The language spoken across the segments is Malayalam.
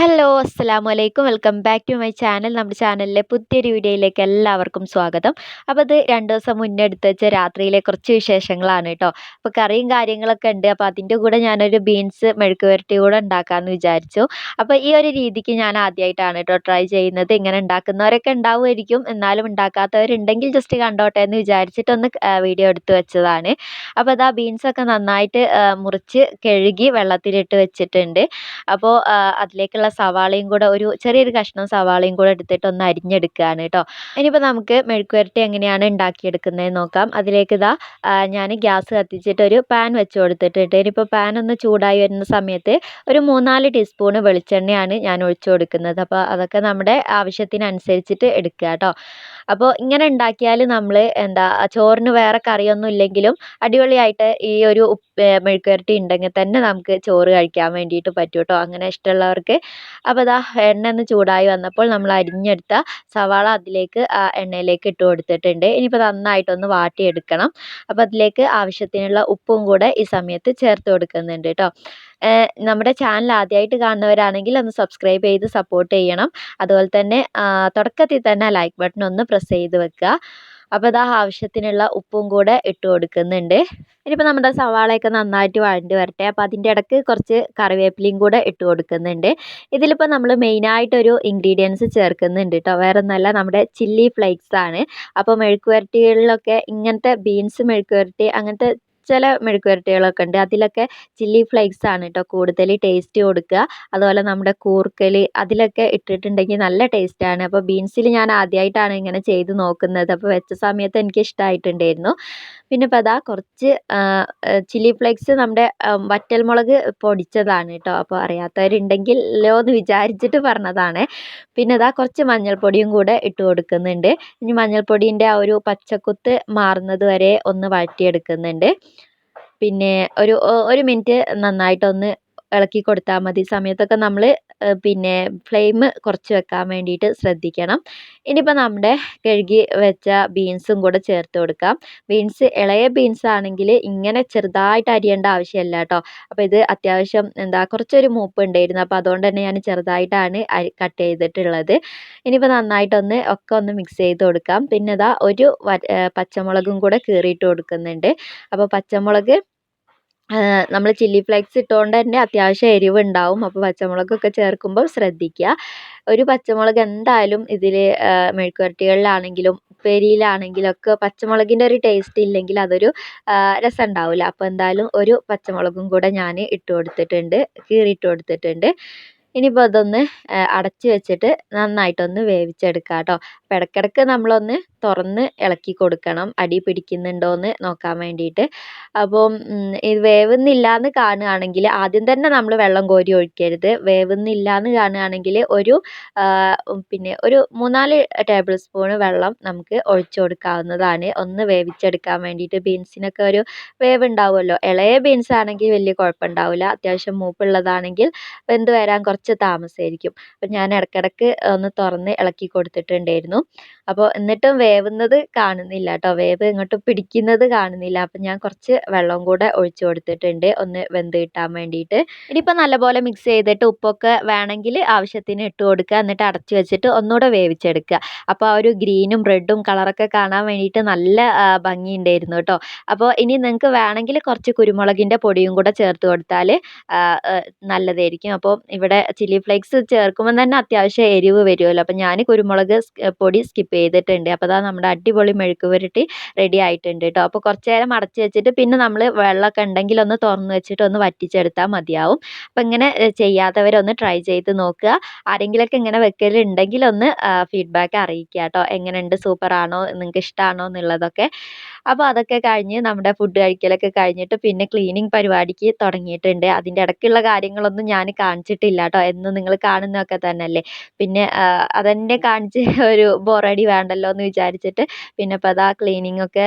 ഹലോ അസ്സാം വലൈക്കും welcome back to my channel നമ്മുടെ ചാനലിലെ പുതിയൊരു വീഡിയോയിലേക്ക് എല്ലാവർക്കും സ്വാഗതം. അപ്പോൾ അത് രണ്ട് ദിവസം മുന്നേ എടുത്ത് വെച്ച രാത്രിയിലെ കുറച്ച് വിശേഷങ്ങളാണ് കേട്ടോ. അപ്പോൾ കറിയും കാര്യങ്ങളൊക്കെ ഉണ്ട്. അപ്പോൾ അതിന്റെ കൂടെ ഞാനൊരു ബീൻസ് മെഴുക്ക് വരട്ടി കൂടെ ഉണ്ടാക്കാമെന്ന് വിചാരിച്ചു. അപ്പോൾ ഈ ഒരു രീതിക്ക് ഞാൻ ആദ്യമായിട്ടാണ് കേട്ടോ ട്രൈ ചെയ്യുന്നത്. ഇങ്ങനെ ഉണ്ടാക്കുന്നവരൊക്കെ ഉണ്ടാവുമായിരിക്കും. എന്നാലും ഉണ്ടാക്കാത്തവരുണ്ടെങ്കിൽ ജസ്റ്റ് കണ്ടോട്ടെ എന്ന് വിചാരിച്ചിട്ടൊന്ന് വീഡിയോ എടുത്ത് വെച്ചതാണ്. അപ്പോൾ അതാ ബീൻസൊക്കെ നന്നായിട്ട് മുറിച്ച് കഴുകി വെള്ളത്തിലിട്ട് വെച്ചിട്ടുണ്ട്. അപ്പോൾ അതിലേക്കുള്ള സവാളയും കൂടെ ഒരു ചെറിയൊരു കഷ്ണം സവാളയും കൂടെ എടുത്തിട്ട് ഒന്ന് അരിഞ്ഞെടുക്കുകയാണ് കേട്ടോ ഇനിയിപ്പോൾ നമുക്ക് മെഴുക്കുവരട്ടി എങ്ങനെയാണ് ഉണ്ടാക്കിയെടുക്കുന്നത് നോക്കാം. അതിലേക്ക് ഇതാ ഞാൻ ഗ്യാസ് കത്തിച്ചിട്ട് ഒരു പാൻ വെച്ച് കൊടുത്തിട്ടുണ്ട്. ഇനിയിപ്പോൾ പാൻ ഒന്ന് ചൂടായി വരുന്ന സമയത്ത് ഒരു മൂന്നാൽ ടീസ്പൂണ് വെളിച്ചെണ്ണയാണ് ഞാൻ ഒഴിച്ചു കൊടുക്കുന്നത്. അപ്പോൾ അതൊക്കെ നമ്മുടെ ആവശ്യത്തിനനുസരിച്ചിട്ട് എടുക്കുക കേട്ടോ അപ്പോൾ ഇങ്ങനെ ഉണ്ടാക്കിയാൽ നമ്മൾ എന്താ ചോറിന് വേറെ കറിയൊന്നും ഇല്ലെങ്കിലും അടിപൊളിയായിട്ട് ഈ ഒരു മെഴുക്കുവരട്ടി ഉണ്ടെങ്കിൽ തന്നെ നമുക്ക് ചോറ് കഴിക്കാൻ വേണ്ടിയിട്ട് പറ്റും കേട്ടോ അങ്ങനെ ഇഷ്ടമുള്ളവർക്ക് അപ്പോൾ ഇതാ എണ്ണ ഒന്ന് ചൂടായി വന്നപ്പോൾ നമ്മൾ അരിഞ്ഞെടുത്ത സവാള അതിലേക്ക് എണ്ണയിലേക്ക് ഇട്ട് കൊടുത്തിട്ടുണ്ട്. ഇനിയിപ്പോൾ നന്നായിട്ടൊന്ന് വാട്ടിയെടുക്കണം. അപ്പോൾ അതിലേക്ക് ആവശ്യത്തിനുള്ള ഉപ്പും കൂടെ ഈ സമയത്ത് ചേർത്ത് കൊടുക്കുന്നുണ്ട് കേട്ടോ നമ്മുടെ ചാനൽ ആദ്യമായിട്ട് കാണുന്നവരാണെങ്കിൽ ഒന്ന് സബ്സ്ക്രൈബ് ചെയ്ത് സപ്പോർട്ട് ചെയ്യണം. അതുപോലെ തന്നെ തുടക്കത്തിൽ തന്നെ ലൈക്ക് ബട്ടൺ ഒന്ന് പ്രസ് ചെയ്ത് വെക്കുക. അപ്പോൾ ഇതാ ആവശ്യത്തിനുള്ള ഉപ്പും കൂടെ ഇട്ട് കൊടുക്കുന്നുണ്ട്. ഇനിയിപ്പോൾ നമ്മുടെ സവാളയൊക്കെ നന്നായിട്ട് വഴണ്ടി വരട്ടെ. അപ്പോൾ അതിന്റെ ഇടയ്ക്ക് കുറച്ച് കറിവേപ്പിലയും കൂടെ ഇട്ട് കൊടുക്കുന്നുണ്ട്. ഇതിലിപ്പോൾ നമ്മൾ മെയിനായിട്ടൊരു ഇൻഗ്രീഡിയൻസ് ചേർക്കുന്നുണ്ട് കേട്ടോ വേറെ ഒന്നല്ല നമ്മുടെ ചില്ലി ഫ്ലേക്സ് ആണ്. അപ്പോൾ മെഴുക്ക് പുരട്ടികളിലൊക്കെ ഇങ്ങനത്തെ ബീൻസ് മെഴുക്ക് പുരട്ടി അങ്ങനത്തെ ചില മെഴുക്ക് പുരട്ടികളൊക്കെ ഉണ്ട്. അതിലൊക്കെ ചില്ലി ഫ്ലേക്സ് ആണ് കേട്ടോ കൂടുതൽ ടേസ്റ്റ് കൊടുക്കുക അതുപോലെ നമ്മുടെ കൂർക്കൽ അതിലൊക്കെ ഇട്ടിട്ടുണ്ടെങ്കിൽ നല്ല ടേസ്റ്റാണ് അപ്പോൾ ബീൻസിൽ ഞാൻ ആദ്യമായിട്ടാണ് ഇങ്ങനെ ചെയ്ത് നോക്കുന്നത്. അപ്പോൾ വെച്ച സമയത്ത് എനിക്ക് ഇഷ്ടമായിട്ടുണ്ടായിരുന്നു പിന്നെ ഇപ്പോൾ അതാ കുറച്ച് ചില്ലി ഫ്ലേക്സ് നമ്മുടെ വറ്റൽ മുളക് പൊടിച്ചതാണ് കേട്ടോ അപ്പോൾ അറിയാത്തവരുണ്ടെങ്കിലോ എന്ന് വിചാരിച്ചിട്ട് പറഞ്ഞതാണ്. പിന്നെ അതാ കുറച്ച് മഞ്ഞൾപ്പൊടിയും കൂടെ ഇട്ട് കൊടുക്കുന്നുണ്ട്. ഇനി മഞ്ഞൾപ്പൊടീന്റെ ആ ഒരു പച്ചക്കുത്ത് മാറുന്നത് വരെ ഒന്ന് വഴറ്റിയെടുക്കുന്നുണ്ട്. പിന്നെ ഒരു ഒരു മിനിറ്റ് നന്നായിട്ടൊന്ന് ഇളക്കി കൊടുത്താൽ മതി. സമയത്തൊക്കെ നമ്മൾ പിന്നെ ഫ്ലെയിം കുറച്ച് വെക്കാൻ വേണ്ടിയിട്ട് ശ്രദ്ധിക്കണം. ഇനിയിപ്പോൾ നമ്മുടെ കഴുകി വെച്ച ബീൻസും കൂടെ ചേർത്ത് കൊടുക്കാം. ബീൻസ് ഇളയ ബീൻസ് ആണെങ്കിൽ ഇങ്ങനെ ചെറുതായിട്ട് അരിയേണ്ട ആവശ്യമില്ല കേട്ടോ. അപ്പോൾ ഇത് അത്യാവശ്യം എന്താ കുറച്ചൊരു മൂപ്പ് ഉണ്ടായിരുന്നു. അപ്പോൾ അതുകൊണ്ട് തന്നെ ഞാൻ ചെറുതായിട്ടാണ് കട്ട് ചെയ്തിട്ടുള്ളത്. ഇനിയിപ്പോൾ നന്നായിട്ടൊന്ന് ഒക്കെ ഒന്ന് മിക്സ് ചെയ്ത് കൊടുക്കാം. പിന്നെ ഇതാ ഒരു പച്ചമുളകും കൂടെ കീറിയിട്ട് കൊടുക്കുന്നുണ്ട്. അപ്പോൾ പച്ചമുളക് നമ്മൾ ചില്ലി ഫ്ലേക്സ് ഇട്ടുകൊണ്ട് തന്നെ അത്യാവശ്യം എരിവ് ഉണ്ടാവും അപ്പോൾ പച്ചമുളകൊക്കെ ചേർക്കുമ്പോൾ ശ്രദ്ധിക്കുക ഒരു പച്ചമുളക് എന്തായാലും ഇതിൽ മെഴുക്കുവരട്ടികളിലാണെങ്കിലും ഉപ്പേരിയിലാണെങ്കിലും ഒക്കെ പച്ചമുളകിന്റെ ഒരു ടേസ്റ്റ് ഇല്ലെങ്കിൽ അതൊരു രസം ഉണ്ടാവില്ല അപ്പോൾ എന്തായാലും ഒരു പച്ചമുളകും കൂടെ ഞാൻ ഇട്ട് കൊടുത്തിട്ടുണ്ട് കീറി കീറിയിട്ട് കൊടുത്തിട്ടുണ്ട്. ഇനിയിപ്പോൾ അതൊന്ന് അടച്ച് വെച്ചിട്ട് നന്നായിട്ടൊന്ന് വേവിച്ചെടുക്കുക കേട്ടോ അപ്പോൾ ഇടയ്ക്കിടയ്ക്ക് നമ്മളൊന്ന് തുറന്ന് ഇളക്കി കൊടുക്കണം. അടി പിടിക്കുന്നുണ്ടോയെന്ന് നോക്കാൻ വേണ്ടിയിട്ട്. അപ്പോൾ ഇത് വേവുന്നില്ല എന്ന് കാണുകയാണെങ്കിൽ ആദ്യം തന്നെ നമ്മൾ വെള്ളം കോരി ഒഴിക്കരുത്. വേവുന്നില്ല എന്ന് കാണുകയാണെങ്കിൽ ഒരു പിന്നെ ഒരു മൂന്നാൽ ടേബിൾ സ്പൂൺ വെള്ളം നമുക്ക് ഒഴിച്ചു കൊടുക്കാവുന്നതാണ്. ഒന്ന് വേവിച്ചെടുക്കാൻ വേണ്ടിയിട്ട് ബീൻസിനൊക്കെ ഒരു വേവ് ഉണ്ടാവുമല്ലോ ഇളയ ബീൻസ് ആണെങ്കിൽ വലിയ കുഴപ്പമുണ്ടാവില്ല. അത്യാവശ്യം മൂപ്പുള്ളതാണെങ്കിൽ വെന്ത് വരാൻ കുറച്ച് താമസമായിരിക്കും അപ്പം ഞാൻ ഇടയ്ക്കിടയ്ക്ക് ഒന്ന് തുറന്ന് ഇളക്കി കൊടുത്തിട്ടുണ്ടായിരുന്നു. അപ്പോൾ എന്നിട്ടും വേവുന്നത് കാണുന്നില്ല കേട്ടോ. വേവ് ഇങ്ങോട്ട് പിടിക്കുന്നത് കാണുന്നില്ല. അപ്പം ഞാൻ കുറച്ച് വെള്ളം കൂടെ ഒഴിച്ച് കൊടുത്തിട്ടുണ്ട് ഒന്ന് വെന്ത് കിട്ടാൻ വേണ്ടിയിട്ട്. ഇനിയിപ്പോൾ നല്ലപോലെ മിക്സ് ചെയ്തിട്ട് ഉപ്പൊക്കെ വേണമെങ്കിൽ ആവശ്യത്തിന് ഇട്ട് കൊടുക്കുക. എന്നിട്ട് അടച്ചു വെച്ചിട്ട് ഒന്നുകൂടെ വേവിച്ചെടുക്കുക. അപ്പോൾ ആ ഒരു ഗ്രീനും റെഡും കളറൊക്കെ കാണാൻ വേണ്ടിയിട്ട് നല്ല ഭംഗിയുണ്ടായിരുന്നു കേട്ടോ. അപ്പോൾ ഇനി നിങ്ങൾക്ക് വേണമെങ്കിൽ കുറച്ച് കുരുമുളകിന്റെ പൊടിയും കൂടെ ചേർത്ത് കൊടുത്താൽ നല്ലതായിരിക്കും. അപ്പോൾ ഇവിടെ ചില്ലി ഫ്ലേക്സ് ചേർക്കുമ്പോൾ തന്നെ അത്യാവശ്യം എരിവ് വരുമല്ലോ അപ്പം ഞാൻ കുരുമുളക് പൊടി സ്കിപ്പ് ചെയ്തിട്ടുണ്ട്. അപ്പോൾ അതാ നമ്മുടെ അടിപൊളി മെഴുക്ക് പുരട്ടി റെഡി ആയിട്ടുണ്ട് കേട്ടോ അപ്പോൾ കുറച്ച് നേരം അടച്ച് വെച്ചിട്ട് പിന്നെ നമ്മൾ വെള്ളമൊക്കെ ഉണ്ടെങ്കിൽ ഒന്ന് തുറന്ന് വെച്ചിട്ട് ഒന്ന് വറ്റിച്ചെടുത്താൽ മതിയാവും. അപ്പം ഇങ്ങനെ ചെയ്യാത്തവരൊന്ന് ട്രൈ ചെയ്ത് നോക്കുക. ആരെങ്കിലുമൊക്കെ ഇങ്ങനെ വെക്കലുണ്ടെങ്കിൽ ഒന്ന് ഫീഡ്ബാക്ക് അറിയിക്കുക കേട്ടോ എങ്ങനെയുണ്ട്? സൂപ്പറാണോ നിങ്ങൾക്ക് ഇഷ്ടമാണോ എന്നുള്ളതൊക്കെ അപ്പോൾ അതൊക്കെ കഴിഞ്ഞ് നമ്മുടെ ഫുഡ് കഴിക്കലൊക്കെ കഴിഞ്ഞിട്ട് പിന്നെ ക്ലീനിങ് പരിപാടിക്ക് തുടങ്ങിയിട്ടുണ്ട്. അതിന്റെ ഇടയ്ക്കുള്ള കാര്യങ്ങളൊന്നും ഞാൻ കാണിച്ചിട്ടില്ല കേട്ടോ എന്ന് നിങ്ങൾ കാണുന്നതൊക്കെ തന്നെയല്ലേ? പിന്നെ അതന്നെ കാണിച്ച് ഒരു ബോറടി വേണ്ടല്ലോ എന്ന് വിചാരിച്ചിട്ട് പിന്നെ ഇപ്പോൾ അതാ ക്ലീനിങ് ഒക്കെ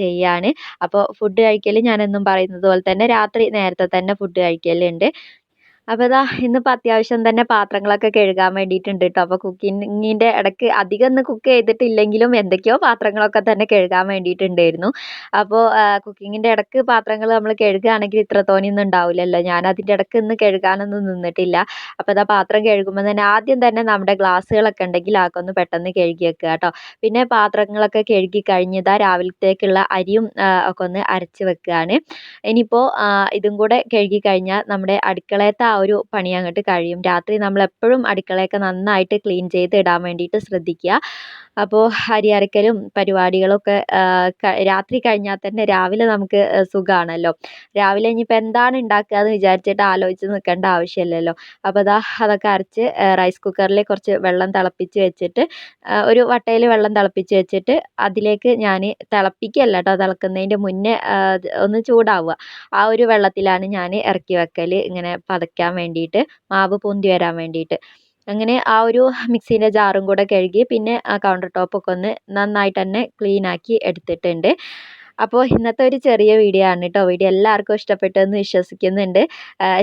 ചെയ്യാണ്. അപ്പോൾ ഫുഡ് കഴിക്കൽ ഞാനെന്നും പറയുന്നത് പോലെ തന്നെ രാത്രി നേരത്തെ തന്നെ ഫുഡ് കഴിക്കലുണ്ട്. അപ്പോൾ ഇതാ ഇന്നിപ്പോൾ അത്യാവശ്യം തന്നെ പാത്രങ്ങളൊക്കെ കഴുകാൻ വേണ്ടിയിട്ടുണ്ട് കേട്ടോ അപ്പോൾ കുക്കിങ്ങിന്റെ ഇടയ്ക്ക് അധികം ഒന്ന് കുക്ക് ചെയ്തിട്ടില്ലെങ്കിലും എന്തൊക്കെയോ പാത്രങ്ങളൊക്കെ തന്നെ കഴുകാൻ വേണ്ടിയിട്ടുണ്ടായിരുന്നു. അപ്പോൾ കുക്കിങ്ങിന്റെ ഇടയ്ക്ക് പാത്രങ്ങൾ നമ്മൾ കഴുകുകയാണെങ്കിൽ ഇത്ര തോനെയൊന്നും ഉണ്ടാവില്ലല്ലോ. ഞാൻ അതിന്റെ ഇടയ്ക്ക് ഇന്ന് കഴുകാനൊന്നും നിന്നിട്ടില്ല. അപ്പോൾ ഇതാ പാത്രം കഴുകുമ്പോൾ തന്നെ ആദ്യം തന്നെ നമ്മുടെ ഗ്ലാസ്സുകളൊക്കെ ഉണ്ടെങ്കിൽ അതൊക്കെ ഒന്ന് പെട്ടെന്ന് കഴുകി വെക്കുക കേട്ടോ പിന്നെ പാത്രങ്ങളൊക്കെ കഴുകി കഴിഞ്ഞതാ രാവിലത്തേക്കുള്ള അരിയും ഒക്കെ ഒന്ന് അരച്ച് വെക്കുകയാണ്. ഇനിയിപ്പോൾ ഇതും കൂടെ കഴുകി കഴിഞ്ഞാൽ നമ്മുടെ അടുക്കളയത്തെ ആ ഒരു പണി അങ്ങോട്ട് കഴിയും. രാത്രി നമ്മൾ എപ്പോഴും അടുക്കളയൊക്കെ നന്നായിട്ട് ക്ലീൻ ചെയ്ത് ഇടാൻ വേണ്ടിയിട്ട് ശ്രദ്ധിക്കുക. അപ്പോൾ അരി അരക്കലും പരിപാടികളൊക്കെ രാത്രി കഴിഞ്ഞാൽ തന്നെ രാവിലെ നമുക്ക് സുഖമാണല്ലോ രാവിലെ ഇനിയിപ്പോൾ എന്താണ് ഉണ്ടാക്കുക എന്ന് വിചാരിച്ചിട്ട് ആലോചിച്ച് നിൽക്കേണ്ട ആവശ്യമില്ലല്ലോ. അപ്പോൾ അതാ അതൊക്കെ അരച്ച് റൈസ് കുക്കറിൽ കുറച്ച് വെള്ളം തിളപ്പിച്ച് വെച്ചിട്ട് ഒരു വട്ടയിൽ വെള്ളം തിളപ്പിച്ച് വെച്ചിട്ട് അതിലേക്ക് ഞാൻ തിളപ്പിക്കുകയല്ല കേട്ടോ. തിളക്കുന്നതിന്റെ മുന്നേ ഒന്ന് ചൂടാവുക. ആ ഒരു വെള്ളത്തിലാണ് ഞാൻ ഇറക്കി വെക്കൽ ഇങ്ങനെ പതയ്ക്കാൻ വേണ്ടിയിട്ട് മാവ് പൊന്തി വരാൻ വേണ്ടിയിട്ട്. അങ്ങനെ ആ ഒരു മിക്സീന്റെ ജാറും കൂടെ കഴുകി പിന്നെ ആ കൗണ്ടർ ടോപ്പൊക്കെ ഒന്ന് നന്നായിട്ട് തന്നെ ക്ലീൻ ആക്കി എടുത്തിട്ടുണ്ട്. അപ്പോൾ ഇന്നത്തെ ഒരു ചെറിയ വീഡിയോ ആണ് കേട്ടോ വീഡിയോ എല്ലാവർക്കും ഇഷ്ടപ്പെട്ടെന്ന് വിശ്വസിക്കുന്നുണ്ട്.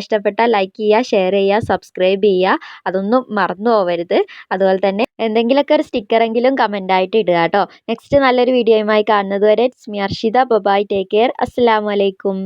ഇഷ്ടപ്പെട്ടാൽ ലൈക്ക് ചെയ്യുക ഷെയർ ചെയ്യുക സബ്സ്ക്രൈബ് ചെയ്യുക. അതൊന്നും മറന്നു പോകരുത് അതുപോലെ തന്നെ എന്തെങ്കിലുമൊക്കെ ഒരു സ്റ്റിക്കറെങ്കിലും കമന്റായിട്ട് ഇടുക കേട്ടോ നെക്സ്റ്റ് നല്ലൊരു വീഡിയോയുമായി കാണുന്നത് വരെ ഇറ്റ്സ് മി അർഷിത. ബൊബായ് ടേക്ക് കെയർ അസ്സാം വലൈക്കും